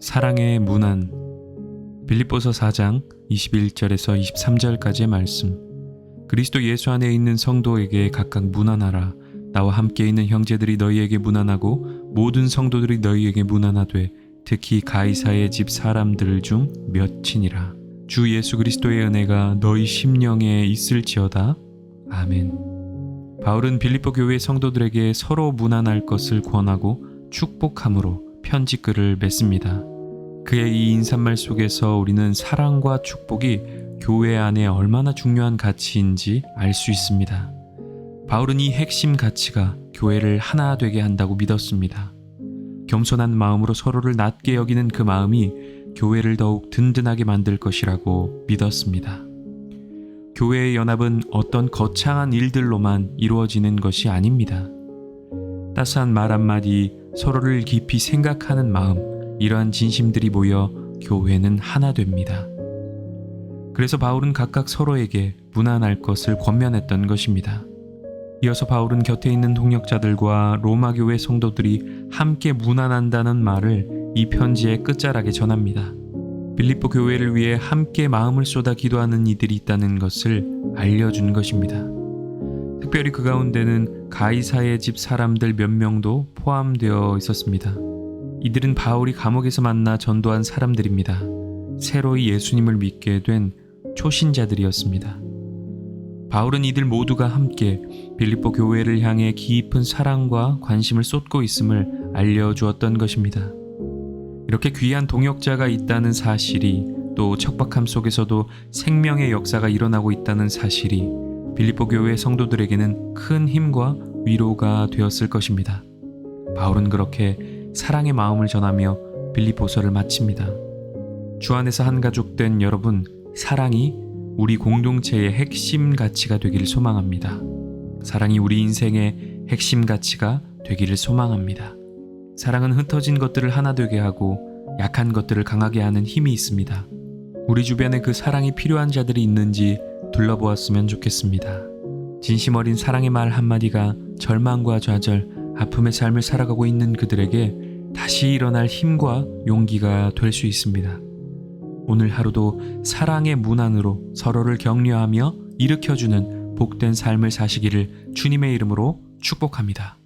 사랑의 문안. 빌립보서 4장 21절에서 23절까지의 말씀. 그리스도 예수 안에 있는 성도에게 각각 문안하라. 나와 함께 있는 형제들이 너희에게 문안하고 모든 성도들이 너희에게 문안하되 특히 가이사의 집 사람들 중 몇이니라. 주 예수 그리스도의 은혜가 너희 심령에 있을지어다. 아멘. 바울은 빌립보 교회 성도들에게 서로 문안할 것을 권하고 축복함으로 편지글을 맺습니다. 그의 이 인사말 속에서 우리는 사랑과 축복이 교회 안에 얼마나 중요한 가치인지 알 수 있습니다. 바울은 이 핵심 가치가 교회를 하나 되게 한다고 믿었습니다. 겸손한 마음으로 서로를 낮게 여기는 그 마음이 교회를 더욱 든든하게 만들 것이라고 믿었습니다. 교회의 연합은 어떤 거창한 일들로만 이루어지는 것이 아닙니다. 따스한 말 한마디, 서로를 깊이 생각하는 마음, 이러한 진심들이 모여 교회는 하나 됩니다. 그래서 바울은 각각 서로에게 문안할 것을 권면했던 것입니다. 이어서 바울은 곁에 있는 동역자들과 로마 교회 성도들이 함께 문안한다는 말을 이 편지의 끝자락에 전합니다. 빌립보 교회를 위해 함께 마음을 쏟아 기도하는 이들이 있다는 것을 알려준 것입니다. 특별히 그 가운데는 가이사의 집 사람들 몇 명도 포함되어 있었습니다. 이들은 바울이 감옥에서 만나 전도한 사람들입니다. 새로이 예수님을 믿게 된 초신자들이었습니다. 바울은 이들 모두가 함께 빌립보 교회를 향해 깊은 사랑과 관심을 쏟고 있음을 알려주었던 것입니다. 이렇게 귀한 동역자가 있다는 사실이 또 척박함 속에서도 생명의 역사가 일어나고 있다는 사실이 빌립보 교회 성도들에게는 큰 힘과 위로가 되었을 것입니다. 바울은 그렇게 사랑의 마음을 전하며 빌립보서를 마칩니다. 주 안에서 한 가족 된 여러분, 사랑이 우리 공동체의 핵심 가치가 되기를 소망합니다. 사랑이 우리 인생의 핵심 가치가 되기를 소망합니다. 사랑은 흩어진 것들을 하나 되게 하고 약한 것들을 강하게 하는 힘이 있습니다. 우리 주변에 그 사랑이 필요한 자들이 있는지 둘러보았으면 좋겠습니다. 진심 어린 사랑의 말 한마디가 절망과 좌절, 아픔의 삶을 살아가고 있는 그들에게 다시 일어날 힘과 용기가 될 수 있습니다. 오늘 하루도 사랑의 문안으로 서로를 격려하며 일으켜주는 복된 삶을 사시기를 주님의 이름으로 축복합니다.